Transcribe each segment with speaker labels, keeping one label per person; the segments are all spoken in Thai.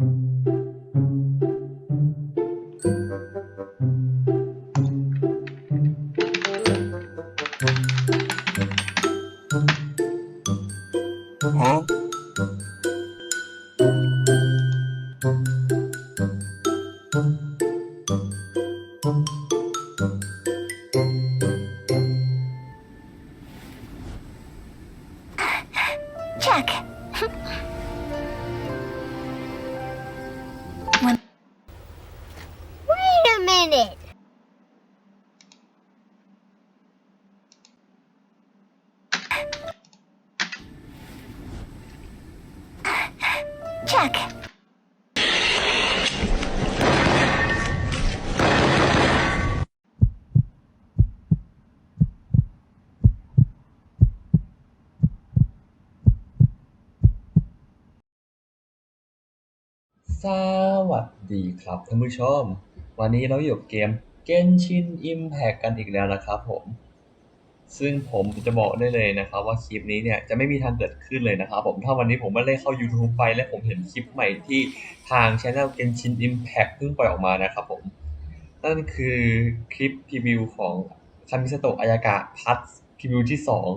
Speaker 1: ฮะ
Speaker 2: Check. Minute. Check.
Speaker 3: สวัสดีครับท่านผู้ชม วันนี้เราอยู่กับเกม Genshin Impact กันอีกแล้วนะครับผม ซึ่งผมจะบอกได้เลยนะครับว่าคลิปนี้เนี่ยจะไม่มีทางเกิดขึ้นเลยนะครับผม ถ้าวันนี้ผมไม่ได้เข้า YouTube ไปและผมเห็นคลิปใหม่ที่ทาง Channel Genshin Impact เพิ่งปล่อยออกมานะครับผม นั่นคือคลิปพรีวิวของคามิสโตะอายากะพัทพรีวิวที่สอง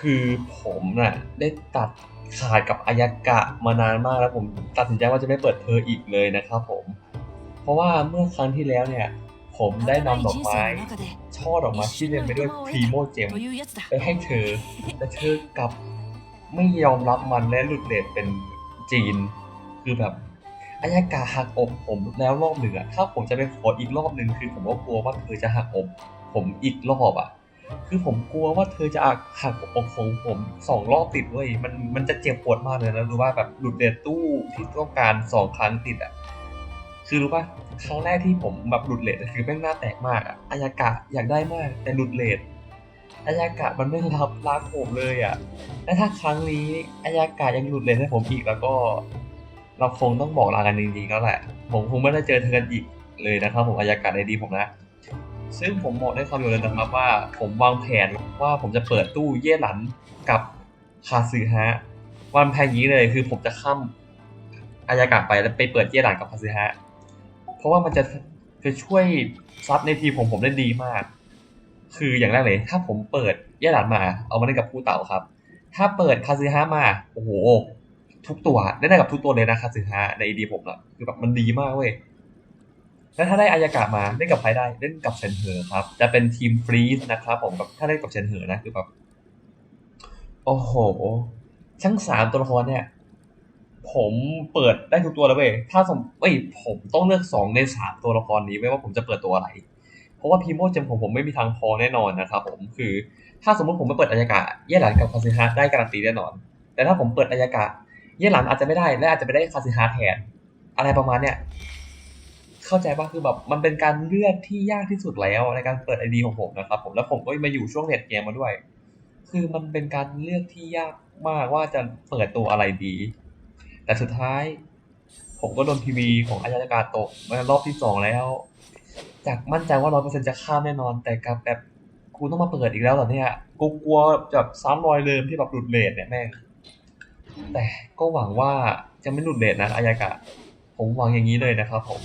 Speaker 3: คือผมน่ะได้ตัด ขาดกับอายากะมานานมากแล้วผมตัดสินใจว่าจะไม่เปิดเธออีกเลยนะครับผม เพราะว่าเมื่อครั้งที่แล้วเนี่ย ผมได้นำดอกไม้ช่อดอกไม้ที่เรียนไปด้วยพรีโมเจมไปให้เธอ แต่เธอกลับไม่ยอมรับมันและหลุดเลทเป็นจีน คือแบบอายากาหักอกผมแล้วรอบหนึ่งอะถ้าผมจะไปขออีกรอบหนึ่งคือผมก็กลัวว่าเธอจะหักอกผมอีกรอบอะ คือผมกลัวว่าเธอจะหักอกของผมสองรอบติดเว้ยมันมันจะเจ็บปวดมากเลยนะรู้ว่าแบบหลุดเลทตู้ที่ต้องการสองครั้งติดอะคือรู้ป่ะครั้งแรกที่ผมแบบหลุดเลทคือแม่งหน้าแตกมากอะอายากะอยากได้มาก แต่หลุดเลทอายากะมันไม่รับรักผมเลยอะและถ้าครั้งนี้อายากะยังหลุดเลยให้ผมอีกแล้วก็ เราคงต้องบอกลากันจริงๆแล้วแหละผมคงไม่ได้เจอเธอกันอีกเลยนะครับผมอายากะในดีผมนะ ซึ่งผมบอกได้ความอยู่เลยนะครับว่าผมวางแผนว่าผมจะเปิดตู้เย่หลันกับคาซึฮะวางแผนอย่างนี้เลยคือผมจะข้ามอายากะไปแล้วไปเปิดเย่หลันกับคาซึฮะเพราะว่ามันจะจะช่วยซับในทีผมผมได้ดีมาก คืออย่างแรกเลย ถ้าผมเปิดเย่หลานมา เอามาเล่นกับผู้เต่าครับ ถ้าเปิดคาซึฮะมาโอ้โหทุกตัวได้ได้กับทุกตัวเลยนะคาซึฮะในดีผมอะคือแบบมันดีมากเว้ย แล้วถ้าได้อายากะมาเล่นกับใครได้เล่นกับเซนเหอครับ จะเป็นทีมฟรีสนะครับผมกับถ้าเล่นกับเซนเหอนะคือแบบโอ้โหทั้งสามตัวละครเนี่ย ผมเปิดได้ทุกตัวแล้วเว้ยถ้าสมเอ้ยผมต้องเลือกสองในสามตัวละครนี้ไว้ว่าผมจะเปิดตัวอะไร เพราะว่าพีโมเจมของผมไม่มีทางพอแน่นอนนะครับผมคือ ถ้าสมมติผมไม่เปิดอายากะเย่หลันกับคาซิฮะได้การันตีแน่นอน แต่ถ้าผมเปิดอายากะเย่หลันอาจจะไม่ได้และอาจจะไปได้คาซิฮะแทนอะไรประมาณเนี้ย เข้าใจป่ะคือแบบมันเป็นการเลือกที่ยากที่สุดแล้วในการเปิดไอดีของผมนะครับ ผมแล้วผมก็มาอยู่ช่วงเน็ตเกมมาด้วย คือมันเป็นการเลือกที่ยากมากว่าจะเปิดตัวอะไรดี แต่สุดท้าย ผมก็โดนพีวีของอายากาโตะมารอบที่สองแล้ว จากมั่นใจว่าร้อยเปอร์เซ็นจะข้ามแน่นอน แต่กลับแบบกูต้องมาเปิดอีกแล้วเหรอเนี่ยกูกลัวแบบซ้ำรอยเดิมที่แบบหลุดเลทเนี่ยแม่งแต่ก็หวังว่าจะไม่หลุดเลทนะอายากะ ผมหวังอย่างนี้เลยนะครับผม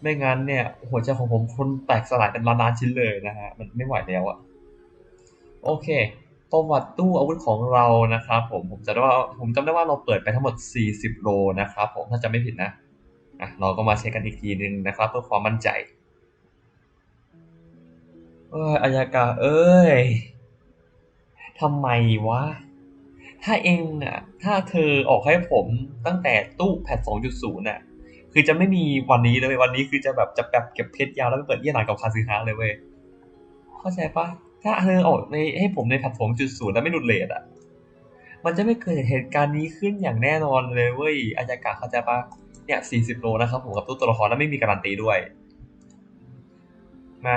Speaker 3: ไม่งั้นเนี่ยหัวใจของผมคนแตกสลายเป็นล้านๆชิ้นเลยนะฮะมันไม่ไหวแล้วอะโอเคประวัติตู้อาวุธของเรานะครับผมผมจะได้ว่าผมจำได้ว่าเราเปิดไปทั้งหมด 40 โลนะครับผมถ้าจะไม่ผิดนะอะเราก็มาเช็คกันอีกทีนึงนะครับ เพื่อความมั่นใจเอ้ยอายากาเอ้ยทำไมวะ ถ้าเองอะถ้าเธอออกให้ผมตั้งแต่ตู้แพท2.0น่ะ คือจะไม่มีวันนี้เลยเว้ยวันนี้คือจะแบบจะแบบเก็บเพชรยาวแล้วไปเปิดเยี่ยหลานกับคาซิฮะเลยเว้ยเข้าใจปะถ้าเธอออกในให้ผมในแพท2.0แล้วไม่หลุดเลทอะมันจะไม่เกิดเหตุการณ์นี้ขึ้นอย่างแน่นอนเลยเว้ยอายากาเข้าใจปะเนี่ย40โลนะครับผมกับตู้ตัวละครแล้วไม่มีการันตีด้วยมา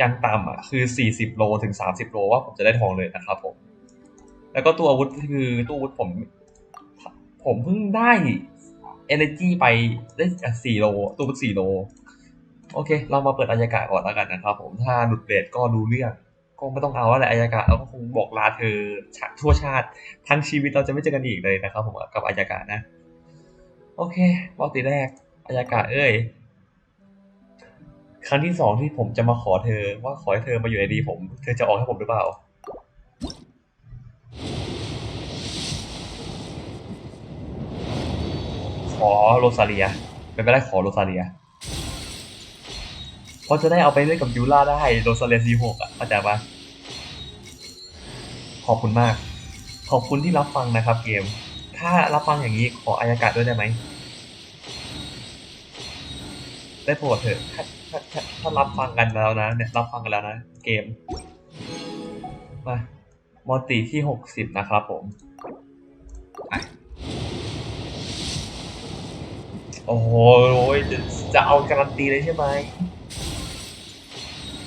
Speaker 3: ยังต่ำอะคือ40โลถึง30โลว่าผมจะได้ทองเลยนะครับผม แล้วก็ตัวอาวุธคือตัวอาวุธผม ผมเพิ่งได้ energy ไปได้จาก4โลตัวอาวุธ4โล โอเค เรามาเปิดอายากาก่อนแล้วกันนะครับผมถ้าหลุดเรทก็ดูเรื่อง ก็ไม่ต้องเอาอะไรอายากาเราก็คงบอกลาเธอทั่วชาติ ทั้งชีวิตเราจะไม่เจอกันอีกเลยนะครับผมกับอายากานะ โอเคบอลตีแรกอายากาศเอ้ยครั้งที่สองที่ผมจะมาขอเธอว่าขอให้เธอมาอยู่ในดีผม เธอจะออกให้ผมหรือเปล่า ขอโรซาเลียเป็นไปได้ขอโรซาเลียเพราะจะได้เอาไปเล่นกับยูล่าได้โรซาเลียซีหกอะเข้าใจปะขอบคุณมาก ขอบคุณที่รับฟังนะครับเกม ถ้ารับฟังอย่างนี้ขออายากาศด้วยได้ไหมได้โปรดเถอะถ้าถ้าถ้าถ้ารับฟังกันแล้วนะเนี่ยรับฟังกันแล้วนะเกมมามอติที่หกสิบนะครับผมไโอ้โหจะจะเอาการันตีเลยใช่ไหม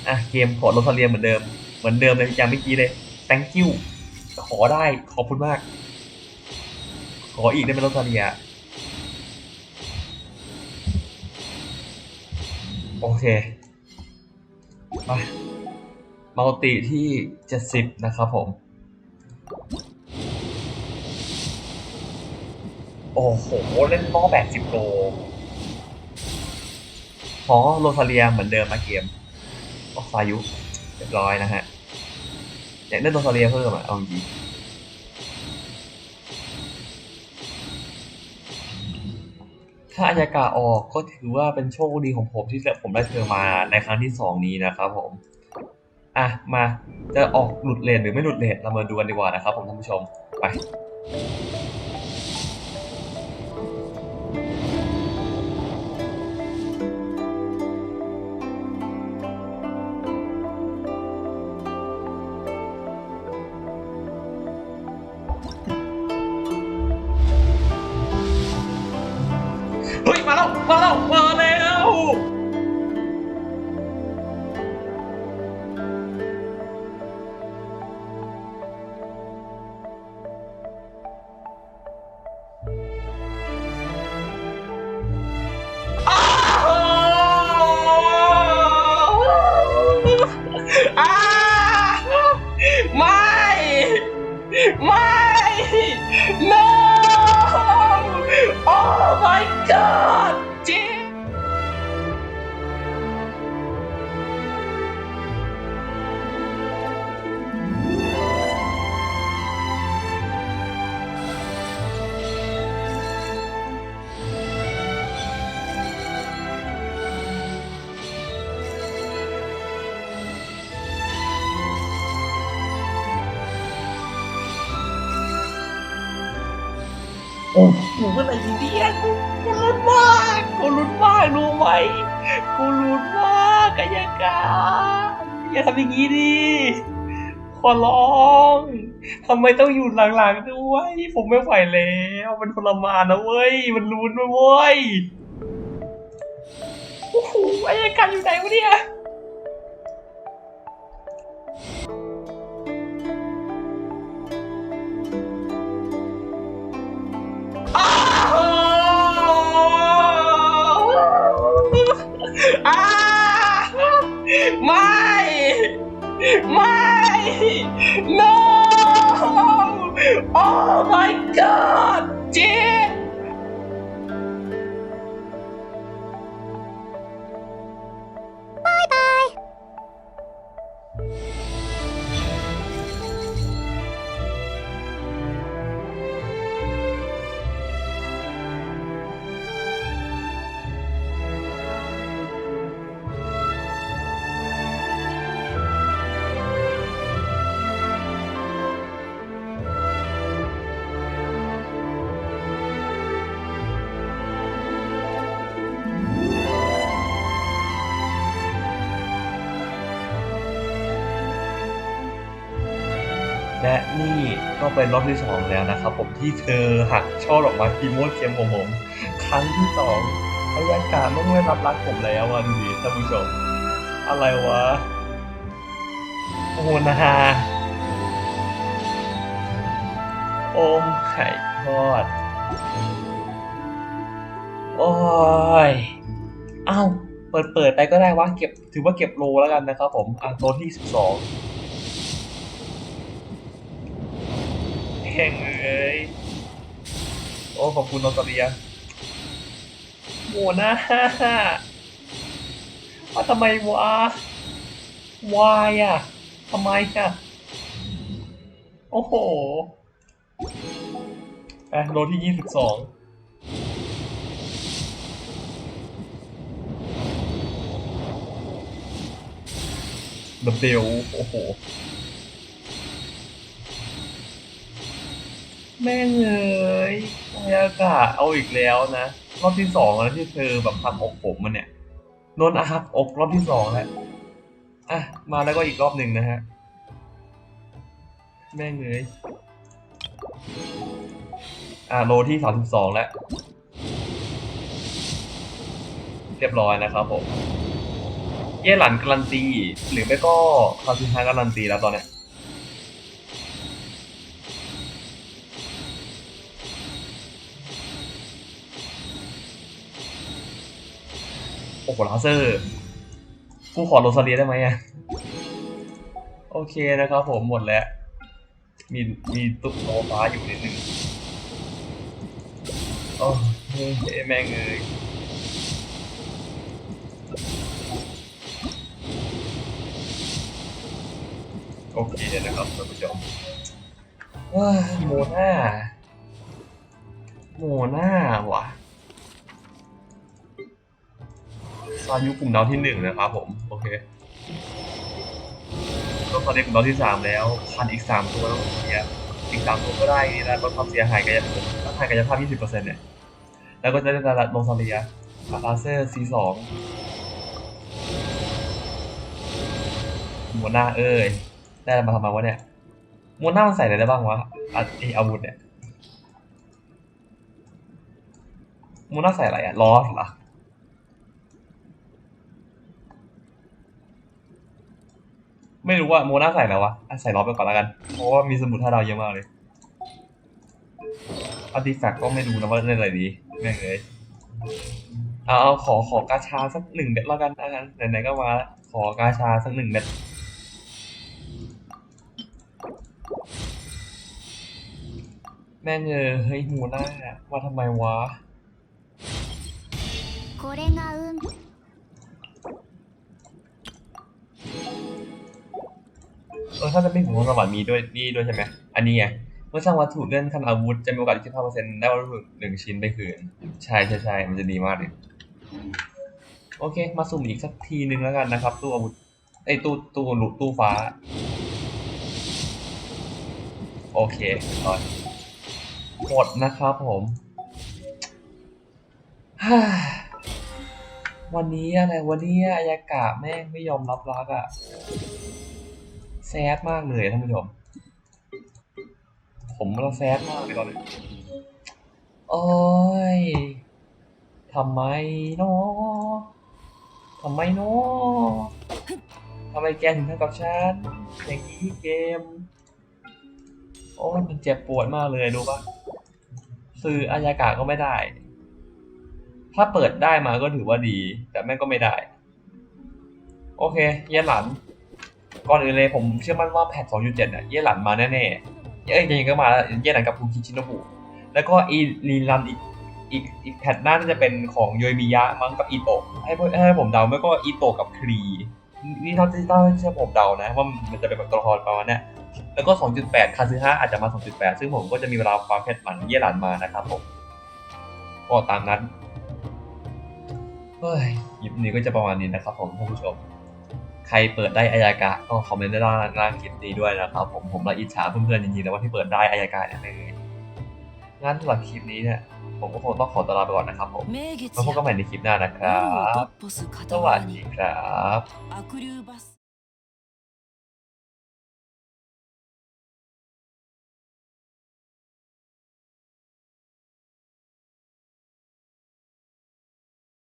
Speaker 3: อะเกมขอโรซาเลียเหมือนเดิม เหมือนเดิมเลยอย่างเมื่อกี้เลย thank you ขอได้ขอบคุณมาก ขออีกได้ไหมโรซาเลียโอเคไปมัลติที่ 70 นะครับผม โอ้โห เล่นล้อ80โลขอโรซาเลียเหมือนเดิมนะเกมโอ้ฟายุเรียบร้อยนะฮะอยากเล่นโรซาเลียเพิ่มอะเอาจริงถ้าอายากาออกก็ถือว่าเป็นโชคดีของผมที่ผมได้เธอมาในครั้งที่สองนี้นะครับผม อะ มาจะออกหลุดเลนหรือไม่หลุดเลนเรามาดูกันดีกว่านะครับผมท่านผู้ชมไป อ้าวไม่ ไม่ no oh my god เจ๊โอ้โหเมื่อไหร่ทีเดียกกูรุนมากกูรุนมากรู้ไหมกูรุนมากกายกาอย่าทำอย่างนี้ดิขอร้องทำไมต้องอยู่หลังๆด้วย ผมไม่ไหวแล้วมันทรมานนะเว้ย มันรุนเว้ยโอ้โหอายการอยู่ไหนวะเนี่ย ไม่ ไม่ no oh my god เจ๊ เป็นรอบที่สองแล้วนะครับผมที่เธอหักช่อดอกไม้พิมพ์มดเทียมของผมครั้งที่สองอายากาไม่ไม่รับรักผมแล้วอะดูดิท่านผู้ชม อะไรวะ โอ้โหนาโอ้ไข่ทอด โอ้ย เอ้า เปิดเปิดไปก็ได้วะเก็บถือว่าเก็บโลแล้วกันนะครับผม อะโลที่สิบสอง ข่งเอ้ยโอ้ขอบคุณนอสเตเลียโหหน้าว่าทำไมวะวายอะทำไมอะโอ้โหอะโลที่ยี่สิบสองดับเบิลโอ้โห แม่งเอ้ยยากาศเอาอีกแล้วนะ รอบที่สองแล้วที่เธอแบบหักอกผมมันเนี่ยนนท์หักอกรอบที่สองแล้วอะมาแล้วก็อีกรอบหนึ่งนะฮะ แม่งเอ้ยอะโลที่สามสิบสองแล้ว เรียบร้อยนะครับผม เย่หลันการันตี หรือไม่ก็คาซิฮาการันตีแล้วตอนเนี้ย อ้โหลาเซอร์ กูขอโรซาเลียได้ไหมอะ โอเคนะครับผมหมดแล้ว มีมีตุ๊กโตฟ้าอยู่นิดนึงโอ้เฮ้ยแม่งเอ้ยโอเคนะครับท่านผู้ชมว้าโมนาโมนาว่ะ ซายุกลุ่มดาวที่หนึ่งนะครับผมโอเคก็ตอนนี้กลุ่มดาวที่สามแล้วพันอีกสามตัวแล้วเสียอีกสามตัวก็ได้นี่นะลดความเสียหายกายภาพลดหายกายภาพยี่สิบเปอร์เซ็นต์เนี่ยแล้วก็จะได้ระดับโลซาเลียลาราเซอร์ซีสองโมนาเอ้ยได้มาทำไมวะเนี่ยโมนามันใส่อะไรได้บ้างวะอะไออาวุธเนี่ยโมนาใส่อะไรอะล้อเหรอ ไม่รู้ว่าโมนาใส่แล้ววะอ่ะใส่ล้อไปก่อนแล้วกัน เพราะว่ามีสมุดท่าดาวเยอะมากเลยอาร์ติแฟกต์ก็ไม่รู้นะว่าเล่นอะไรดีแม่งเลยเอาเอาขอขอกาชาสักหนึ่งเม็ดแล้วกันนะกันไหนๆก็มาแล้วขอกาชาสักหนึ่งเม็ดแม่งเออเฮ้ยโมนามาทำไมวะ
Speaker 1: これが運
Speaker 3: เออถ้าจะไม่ถึงพรสวรรค์มีด้วยนี่ด้วยใช่ไหมอันนี้ไงเมื่อสร้างวัตถุเลื่อนขั้นอาวุธจะมีโอกาส25%ได้วัตถุหนึ่งชิ้นไปคืน ใช่ใช่ใช่มันจะดีมากเลยโอเค มาสุ่มอีกสักทีนึงแล้วกันนะครับ ตู้อาวุธไอ้ตู้ตู้หลุตู้ฟ้า โอเคต่อยหมดนะครับผมฮ่าวันนี้อะไรวันนี้อายากะแม่งไม่ยอมรับรักอะ แซดมากเลยท่านผู้ชม ผมเราแซดมากเลยตอนนี้โอ้ยทำไมเนาะทำไมเนาะทำไมแกถึงทำกับฉันอย่างนี้เกม โอ้ยมันเจ็บปวดมากเลยดูปะซื้ออายากาก็ไม่ได้ ถ้าเปิดได้มาก็ถือว่าดี แต่แม่งก็ไม่ได้ โอเค เย็นหลัน ก่อนอื่นเลยผมเชื่อมั่นว่าแพท2.7เนี่ยเย่หลันมาแน่ๆเอ้ยยังไงก็มาเย่หลันกับคูคิชินโนบุแล้วก็อีรีรันอีกอีกอีกแพทหน้าน่าจะเป็นของโยยมิยะมั้งกับอีโตะให้ผมให้ผมเดาไม่ก็อีโตะกับครีนี่เท่าที่เท่าที่ผมเดานะว่ามันจะเป็นแบบตัวละครประมาณนี้แล้วก็ 2.8 คาซึฮะอาจจะมา 2.8 ซึ่งผมก็จะมีเวลาความแพทมันเย่หลันมานะครับผม ก็ตามนั้น เฮ้ยคลิปนี้ก็จะประมาณนี้นะครับผมท่านผู้ชม ใครเปิดได้อายากะก็คอมเมนต์ได้ล่างล่างคลิปดีด้วยนะครับผมผมละอิจฉาเพื่อนๆจริงๆแต่ว่าที่เปิดได้อายากะเนี่ยงั้นสำหรับคลิปนี้เนี่ยผมก็คงต้องขอตัวลาไปก่อนนะครับผม
Speaker 2: แล้
Speaker 3: วพบกันใหม่ในคลิปหน้านะครับสวัสดีครับ